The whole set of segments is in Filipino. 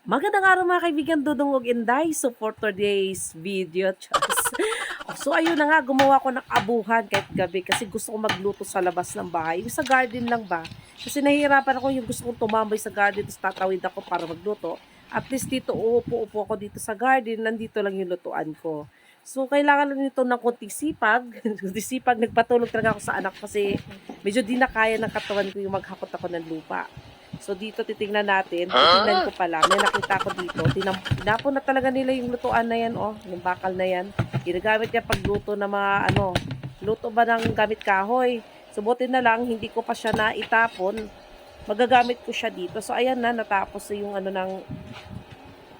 Magandang araw mga kaibigan, Dudong og Inday. So for today's video, Diyos. so ayun na nga, gumawa ko ng abuhan kahit gabi kasi gusto ko magluto sa labas ng bahay. Sa garden lang ba? Kasi nahihirapan ako yung gusto kong tumambay sa garden tapos tatawid ako para magluto. At least dito, uupo-upo ako dito sa garden, nandito lang yung lutuan ko. So, kailangan lang nito ng konting sipag. konting sipag, nagpatulog talaga ako sa anak kasi medyo di na kaya ng katawan ko yung maghakot ako ng lupa. So dito titingnan natin, titingnan ko pala, may nakita ko dito, tinam, tinapon na talaga nila yung lutuan na yan, oh, yung bakal na yan. Ginagamit niya pagluto ng mga, ano, luto ba ng gamit kahoy. So buti na lang, hindi ko pa siya na itapon. Magagamit ko siya dito. So ayan na, natapos na yung ano ng,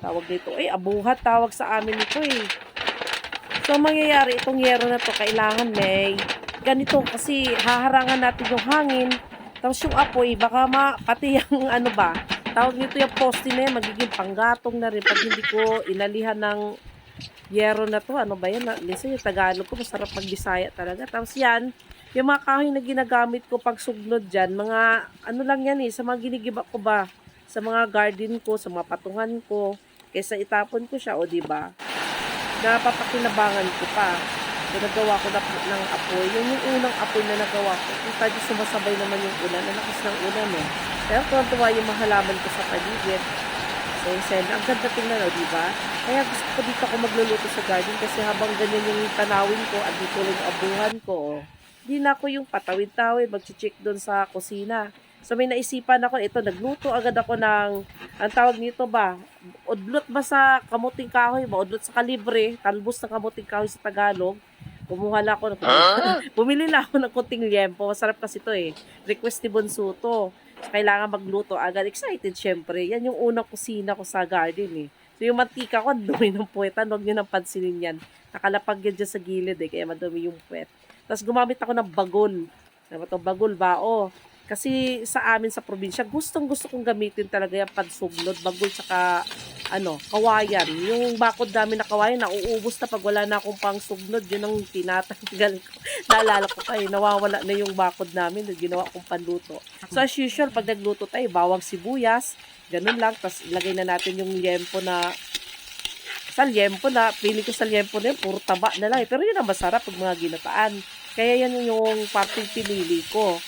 tawag dito, eh, abuhat tawag sa amin ito eh. So ang mangyayari, itong yero na to, kailangan may ganito kasi haharangan natin yung hangin tapos yung apoy, baka ma, pati yung ano ba, tawag nito yung poste na yan, magiging panggatong na rin pag hindi ko inalihan ng yero na to. Ano ba yan? Minsan yung Tagalog ko, masarap mag-bisaya talaga. Tapos yan, yung mga kahoy na ginagamit ko pag sugnod dyan, mga ano lang yan eh, sa mga ginigiba ko ba, sa mga garden ko, sa mga patungan ko, kaysa itapon ko siya, o ba? Napapakinabangan ko pa. Nagawa ko na ng apoy. Yung, yung unang apoy na nagawa ko, kita di sumasabay naman yung ulan. Ang lakas ng ulan, no? Pero tuwa yung mga halaman ko sa paligid. So, yung senda, ang ganda tingnan, no, di ba? Kaya gusto ko dito ako magluluto sa garden kasi habang ganyan yung tanawin ko at dito lang abuhan ko, oh. Di na ako yung patawid-tawid, mag-check doon sa kusina. So may naisipan ako, ito, nagluto agad ako ng, ang tawag nito ba, udlot ba sa kamuting kahoy ba? Udlot sa kalibre, talbos na kamuting kahoy sa Tagalog. Kumuha lang ako, ng, bumili lang ako ng kunting liempo. Masarap kasi ito eh. Request ni Bonso to. Kailangan magluto agad. Excited syempre. Yan yung unang kusina ko sa garden eh. So yung mantika ko, dumi ng puwetan. Huwag nyo nang pansinin yan. Nakalapag yan dyan sa gilid eh, kaya madumi yung puwet. Tapos gumamit ako ng bagol. Ano to? Bagol ba? Oh. Kasi sa amin sa probinsya, gustong gusto kong gamitin talaga yung pansuglod, bagol tsaka ano, kawayan. Yung bakod namin na kawayan, nauubos na pag wala na akong pang sugnod. Yun ang tinatanggal ko. Naalala ko eh, nawawala na yung bakod namin na ginawa kong panluto. So as usual, pag nagluto tayo, bawang sibuyas, ganun lang. Tapos ilagay na natin yung liempo na sa liempo na, pili ko sa liempo na yun, puro taba na lang. eh. Pero yun ang masarap pag mga ginataan. Kaya yan yung parting pinili ko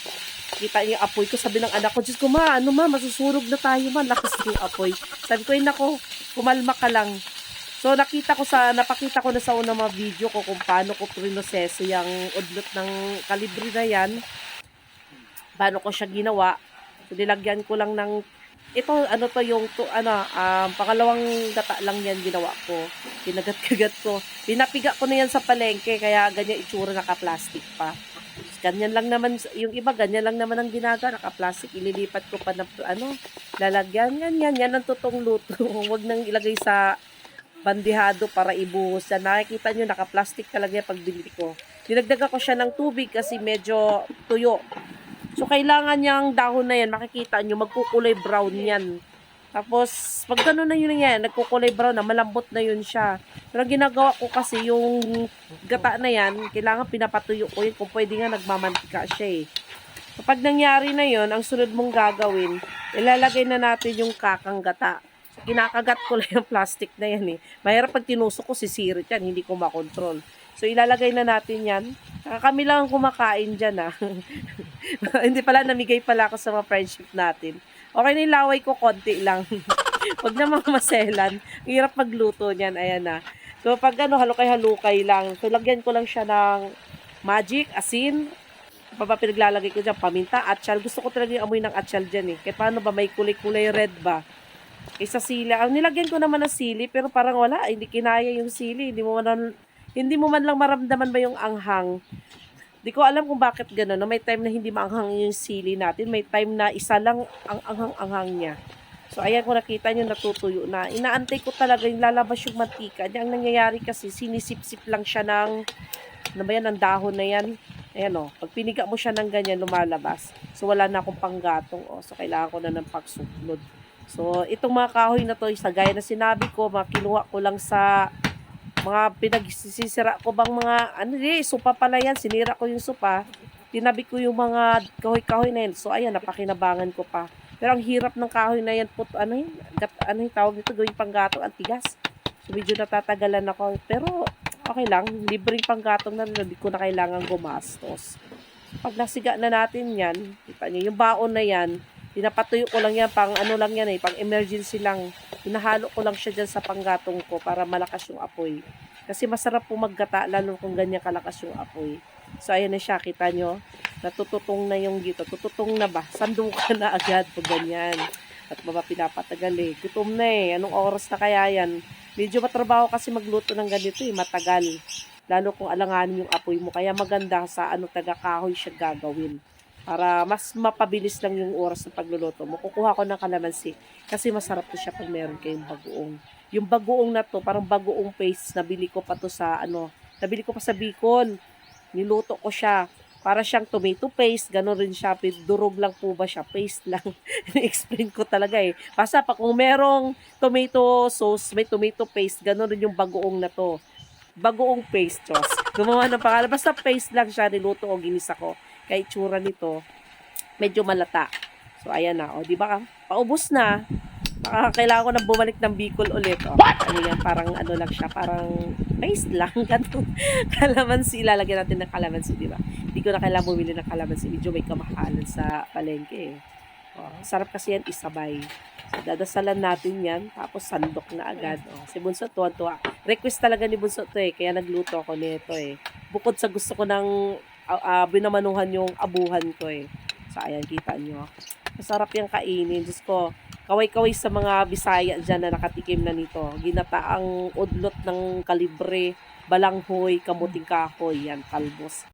kita yung apoy ko. Sabi ng anak ko, Diyos ko ma, ano ma, masusurog na tayo ma. Lakas yung apoy. Sabi ko, ay nako, kumalma ka lang. So nakita ko sa, napakita ko na sa unang mga video ko kung paano ko prinoseso yung udlot ng kalibre na yan. Paano ko siya ginawa. So nilagyan ko lang ng ito ano to yung to, ano um, pangalawang gata lang yan ginawa ko kinagat-kagat ko pinapiga ko na yan sa palengke kaya ganyan itsura naka-plastic pa ganyan lang naman yung iba ganyan lang naman ang ginaga naka-plastic ililipat ko pa na ano lalagyan. Yan yan yan ang totoong luto. Huwag nang ilagay sa bandihado para ibuhos yan nakikita nyo naka-plastic talaga yung pagbili ko. Dinagdagan ko siya ng tubig kasi medyo tuyo. So, kailangan niyang dahon na yan, makikita nyo, magkukulay brown yan. Tapos, pag gano'n na yun yan, nagkukulay brown na, malambot na yun siya. Pero ginagawa ko kasi, yung gata na yan, kailangan pinapatuyo ko yun, kung pwede nga nagmamantika siya eh. Kapag nangyari na yun, ang sunod mong gagawin, ilalagay na natin yung kakang gata. Kinakagat ko lang yung plastic na yan eh. Mahirap pag tinusok ko, sisirit yan, hindi ko makontrol. So, ilalagay na natin yan. Saka kami lang ang kumakain dyan, ah. Hindi pala, namigay pala ako sa mga friendship natin. Okay na laway ko, konti lang. Huwag na mga maselan. Hirap magluto niyan, ayan na. So, pag ano, halukay-halukay lang. So, lagyan ko lang siya ng magic, asin, pa pinaglalagay ko dyan, paminta, atsyal. Gusto ko talaga yung amoy ng atsyal dyan eh. Kaya paano ba, may kulay-kulay red ba? Kaysa sili. Ang nilagyan ko naman ng sili, pero parang wala, hindi kinaya yung sili. Hindi mo man, hindi mo man lang maramdaman ba yung anghang. Di ko alam kung bakit gano'n. No? May time na hindi maanghang yung sili natin. May time na isa lang ang anghang-anghang niya. So, ayan kung nakita nyo, natutuyo na. Inaantay ko talaga yung lalabas yung mantika. Ang nangyayari kasi, sinisip-sip lang siya ng, ano ba yan, ng dahon na yan. Ayan o, pag piniga mo siya ng ganyan, lumalabas. So, wala na akong panggatong. O, so, kailangan ko na ng pagsuklod. So, itong mga kahoy na to, isa gaya na sinabi ko, mga kinuha ko lang sa mga pinagsisira ko bang mga, ano di, supa pala yan, sinira ko yung supa, tinabi ko yung mga kahoy-kahoy na yun. So, ayan, napakinabangan ko pa. Pero ang hirap ng kahoy na yan, put, ano yun, gat, ano yung tawag nito, gawing panggatong, ang tigas. So medyo natatagalan ako. Pero okay lang, libreng panggatong na hindi ko na kailangan gumastos. Pag nasiga na natin yan, kita niyo, yung baon na yan, pinapatuyo ko lang yan, pang ano lang yan eh, pang emergency lang. Hinahalo ko lang siya dyan sa panggatong ko para malakas yung apoy. Kasi masarap po maggata, lalo kung ganyan kalakas yung apoy. So ayan na siya, kita nyo, natututong na yung dito. Tututong na ba? Sandukan na agad pag ganyan. At baba pinapatagal eh. Gutom na eh. Anong oras na kaya yan? Medyo matrabaho kasi magluto ng ganito eh, matagal. Lalo kung alanganin yung apoy mo. Kaya maganda sa ano taga kahoy siya gagawin. Para mas mapabilis lang yung oras ng pagluluto mo. Kukuha ko ng kalamansi. Kasi masarap to siya pag meron kayong bagoong. Yung bagoong na to, parang bagoong paste. Nabili ko pa to sa ano. Nabili ko pa sa Bicol. Niluto ko siya. Para siyang tomato paste. Ganon rin siya. Durog lang po ba siya? Paste lang. explain ko talaga eh. Basta pa kung merong tomato sauce, may tomato paste, ganon rin yung bagoong na to. Bagoong paste, Diyos. Gumawa ng pangalan. Basta paste lang siya, niluto o ginisa ko. Kaya itsura nito, medyo malata. So, ayan na. O, di ba? Paubos na. Baka kailangan ko na bumalik ng Bicol ulit. O, ano yan, parang ano lang siya, parang paste lang. Ganun. kalamansi, ilalagyan natin ng kalamansi, di ba? Hindi ko na kailangan bumili ng kalamansi. Medyo may kamahalan sa palengke eh. O, sarap kasi yan isabay. So, dadasalan natin yan, tapos sandok na agad. O, si Bunso, tuwa-tuwa. Request talaga ni Bunso to eh, kaya nagluto ako nito eh. Bukod sa gusto ko ng uh, binamanuhan yung abuhan ko eh. So, ayan, kita nyo. Masarap yung kainin. Diyos ko, kaway-kaway sa mga Bisaya dyan na nakatikim na nito. Ginataang udlot ng kalibre, balanghoy, kamuting kahoy, yan, kalbos.